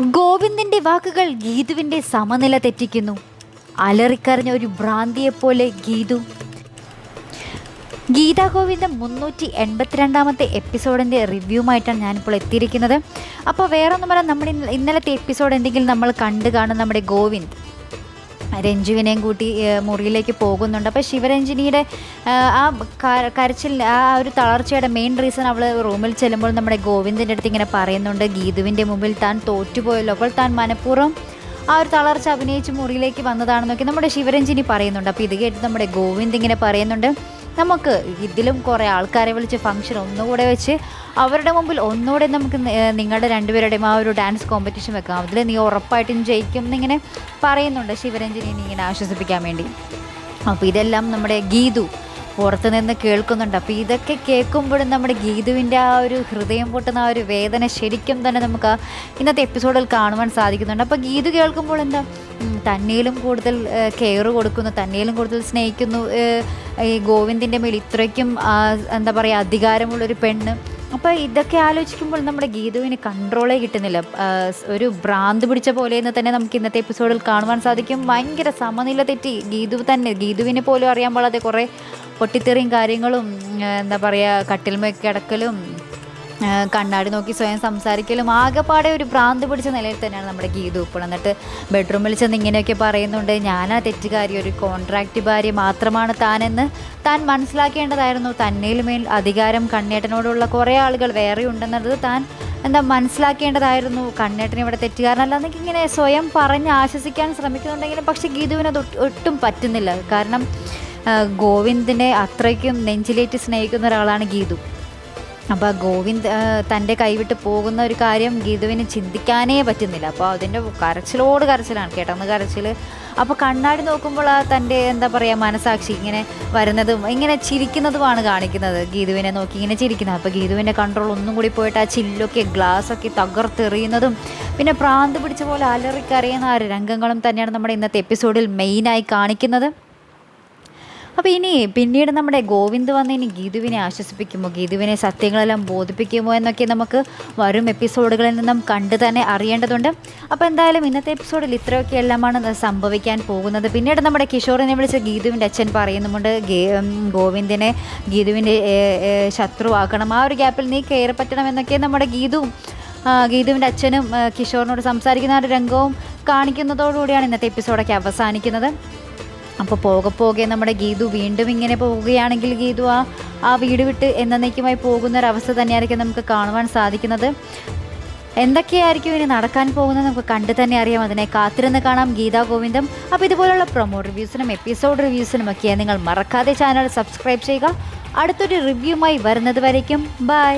ഗോവിന്ദിന്റെ വാക്കുകൾ ഗീതുവിന്റെ സമനില തെറ്റിക്കുന്നു. അലറിക്കറിഞ്ഞ ഒരു ഭ്രാന്തിയെപ്പോലെ ഗീതു. ഗീതാ ഗോവിന്ദം മുന്നൂറ്റി എൺപത്തിരണ്ടാമത്തെ എപ്പിസോഡിന്റെ റിവ്യൂമായിട്ടാണ് ഞാനിപ്പോൾ എത്തിയിരിക്കുന്നത്. അപ്പോൾ വേറൊന്നുമല്ല നമ്മുടെ ഇന്നലത്തെ എപ്പിസോഡ് എന്തെങ്കിലും നമ്മൾ കണ്ടു കാണും നമ്മുടെ ഗോവിന്ദ്. രഞ്ജുവിനെയും കൂട്ടി മുറിയിലേക്ക് പോകുന്നുണ്ട്. അപ്പോൾ ശിവരഞ്ജിനിയുടെ ആ കരച്ചിൽ ആ ഒരു തളർച്ചയുടെ മെയിൻ റീസൺ അവൾ റൂമിൽ ചെല്ലുമ്പോൾ നമ്മുടെ ഗോവിന്ദന്റെ അടുത്ത് ഇങ്ങനെ പറയുന്നുണ്ട് ഗീതുവിന്റെ മുമ്പിൽ താൻ തോറ്റുപോയല്ലോ. അപ്പോൾ താൻ മനഃപൂർവം ആ ഒരു തളർച്ച അഭിനയിച്ച് മുറിയിലേക്ക് വന്നതാണെന്നൊക്കെ നമ്മുടെ ശിവരഞ്ജിനി പറയുന്നുണ്ട്. അപ്പോൾ ഇത് കേട്ട് നമ്മുടെ ഗോവിന്ദ് ഇങ്ങനെ പറയുന്നുണ്ട് നമുക്ക് ഇതിലും കുറേ ആൾക്കാരെ വിളിച്ച് ഫംഗ്ഷൻ ഒന്നുകൂടെ വെച്ച് അവരുടെ മുമ്പിൽ ഒന്നുകൂടെ നമുക്ക് നിങ്ങളുടെ രണ്ടുപേരുടെയും ആ ഒരു ഡാൻസ് കോമ്പറ്റീഷൻ വെക്കാം. അതിൽ നീ ഉറപ്പായിട്ടും ജയിക്കും എന്നിങ്ങനെ പറയുന്നുണ്ട് ശിവരഞ്ജിനി ഇങ്ങനെ ആശ്വസിപ്പിക്കാൻ വേണ്ടി. അപ്പോൾ ഇതെല്ലാം നമ്മുടെ ഗീതു പുറത്ത് നിന്ന് കേൾക്കുന്നുണ്ട്. അപ്പോൾ ഇതൊക്കെ കേൾക്കുമ്പോഴും നമ്മുടെ ഗീതുവിന്റെ ആ ഒരു ഹൃദയം പൊട്ടുന്ന ആ ഒരു വേദന ശരിക്കും തന്നെ നമുക്ക് ഇന്നത്തെ എപ്പിസോഡിൽ കാണുവാൻ സാധിക്കുന്നുണ്ട്. അപ്പോൾ ഗീതു കേൾക്കുമ്പോൾ എന്താ? തന്നേലും കൂടുതൽ കെയർ കൊടുക്കുന്നു തന്നേലും കൂടുതൽ സ്നേഹിക്കുന്നു. ഈ ഗോവിന്ദിന്റെ മേൽ ഇത്രയ്ക്കും എന്താ പറയുക അധികാരമുള്ളൊരു പെണ്ണ്. അപ്പോൾ ഇതൊക്കെ ആലോചിക്കുമ്പോൾ നമ്മുടെ ഗീതുവിന് കൺട്രോളേ കിട്ടുന്നില്ല. ഒരു ഭ്രാന്ത് പിടിച്ച പോലെ എന്ന് തന്നെ നമുക്ക് ഇന്നത്തെ എപ്പിസോഡിൽ കാണുവാൻ സാധിക്കും. ഭയങ്കര സമനില തെറ്റി ഗീതു തന്നെ ഗീതുവിനെ പോലും അറിയാൻ പാടാതെ കുറേ പൊട്ടിത്തെറിയും കാര്യങ്ങളും എന്താ പറയുക കട്ടിൽമൊക്കെ കിടക്കലും കണ്ണാടി നോക്കി സ്വയം സംസാരിക്കലും ആകെപ്പാടെ ഒരു ഭ്രാന്ത് പിടിച്ച നിലയിൽ തന്നെയാണ് നമ്മുടെ ഗീതു ഇപ്പോൾ. എന്നിട്ട് ബെഡ്റൂമിൽ ചെന്ന് ഇങ്ങനെയൊക്കെ പറയുന്നുണ്ട് ഞാനാ തെറ്റുകാരി ഒരു കോൺട്രാക്റ്റ് ഭാര്യ മാത്രമാണ് താനെന്ന്. താൻ മനസ്സിലാക്കേണ്ടതായിരുന്നു തന്നേൽ മേൽ അധികാരം കണ്ണേട്ടനോടുള്ള കുറേ ആളുകൾ വേറെ ഉണ്ടെന്നുള്ളത് താൻ എന്താ മനസ്സിലാക്കേണ്ടതായിരുന്നു. കണ്ണേട്ടൻ ഇവിടെ തെറ്റുകാരനല്ല എന്നൊക്കെ ഇങ്ങനെ സ്വയം പറഞ്ഞ് ആശ്വസിക്കാൻ ശ്രമിക്കുന്നുണ്ടെങ്കിലും പക്ഷേ ഗീതുവിനത് ഒട്ടും പറ്റുന്നില്ല. കാരണം ഗോവിന്ദിനെ അത്രയ്ക്കും നെഞ്ചിലേറ്റ് സ്നേഹിക്കുന്ന ഒരാളാണ് ഗീതു. അപ്പോൾ ഗോവിന്ദ് തന്റെ കൈവിട്ട് പോകുന്ന ഒരു കാര്യം ഗീതുവിന് ചിന്തിക്കാനേ പറ്റുന്നില്ല. അപ്പോൾ അതിന്റെ കരച്ചിലോട് കരച്ചിലാണ് കേട്ടെന്ന് കരച്ചിൽ അപ്പോൾ കണ്ണാടി നോക്കുമ്പോൾ ആ തന്റെ എന്താ പറയുക മനസാക്ഷി ഇങ്ങനെ വരുന്നതും ഇങ്ങനെ ചിരിക്കുന്നതുമാണ് കാണിക്കുന്നത് ഗീതുവിനെ നോക്കി ഇങ്ങനെ ചിരിക്കുന്നത്. അപ്പോൾ ഗീതുവിന്റെ കൺട്രോൾ ഒന്നും കൂടി പോയിട്ട് ആ ചില്ലൊക്കെ ഗ്ലാസ്സൊക്കെ തകർത്തെറിയുന്നതും പിന്നെ പ്രാന്ത് പിടിച്ച പോലെ അലറിക്കറിയുന്ന ആ രംഗങ്ങളും തന്നെയാണ് നമ്മുടെ ഇന്നത്തെ എപ്പിസോഡിൽ മെയിനായി കാണിക്കുന്നത്. അപ്പോൾ ഇനി പിന്നീട് നമ്മുടെ ഗോവിന്ദ് വന്ന് ഇനി ഗീതുവിനെ ആശ്വസിപ്പിക്കുമോ? ഗീതുവിനെ സത്യങ്ങളെല്ലാം ബോധിപ്പിക്കുമോ എന്നൊക്കെ നമുക്ക് വരും എപ്പിസോഡുകളിൽ നിന്നും കണ്ടു തന്നെ അറിയേണ്ടതുണ്ട്. അപ്പോൾ എന്തായാലും ഇന്നത്തെ എപ്പിസോഡിൽ ഇത്രയൊക്കെ എല്ലാമാണ് സംഭവിക്കാൻ പോകുന്നത്. പിന്നീട് നമ്മുടെ കിഷോറിനെ വിളിച്ച് ഗീതുവിന്റെ അച്ഛൻ പറയുന്നുമുണ്ട് ഗോവിന്ദിനെ ഗീതുവിന്റെ ശത്രുവാക്കണം. ആ ഒരു ഗ്യാപ്പിൽ നീ കയറി പറ്റണം എന്നൊക്കെ നമ്മുടെ ഗീതുവും ഗീതുവിന്റെ അച്ഛനും കിഷോറിനോട് സംസാരിക്കുന്ന ഒരു രംഗവും കാണിക്കുന്നതോടുകൂടിയാണ് ഇന്നത്തെ എപ്പിസോഡൊക്കെ അവസാനിക്കുന്നത്. അപ്പോൾ പോകെ പോകെ നമ്മുടെ ഗീതു വീണ്ടും ഇങ്ങനെ പോവുകയാണെങ്കിൽ ഗീതു ആ ആ വീട് വിട്ട് എന്നേക്കുമായി പോകുന്ന ഒരവസ്ഥ തന്നെയായിരിക്കും നമുക്ക് കാണുവാൻ സാധിക്കുന്നത്. എന്തൊക്കെയായിരിക്കും ഇനി നടക്കാൻ പോകുന്നത് നമുക്ക് കണ്ടു തന്നെ അറിയാം. അതിനെ കാത്തിരുന്ന് കാണാം ഗീതാ ഗോവിന്ദം. അപ്പോൾ ഇതുപോലുള്ള പ്രൊമോ റിവ്യൂസിനും എപ്പിസോഡ് റിവ്യൂസിനും ഒക്കെ നിങ്ങൾ മറക്കാതെ ചാനൽ സബ്സ്ക്രൈബ് ചെയ്യുക. അടുത്തൊരു റിവ്യൂമായി വരുന്നത് വരയ്ക്കും. ബൈ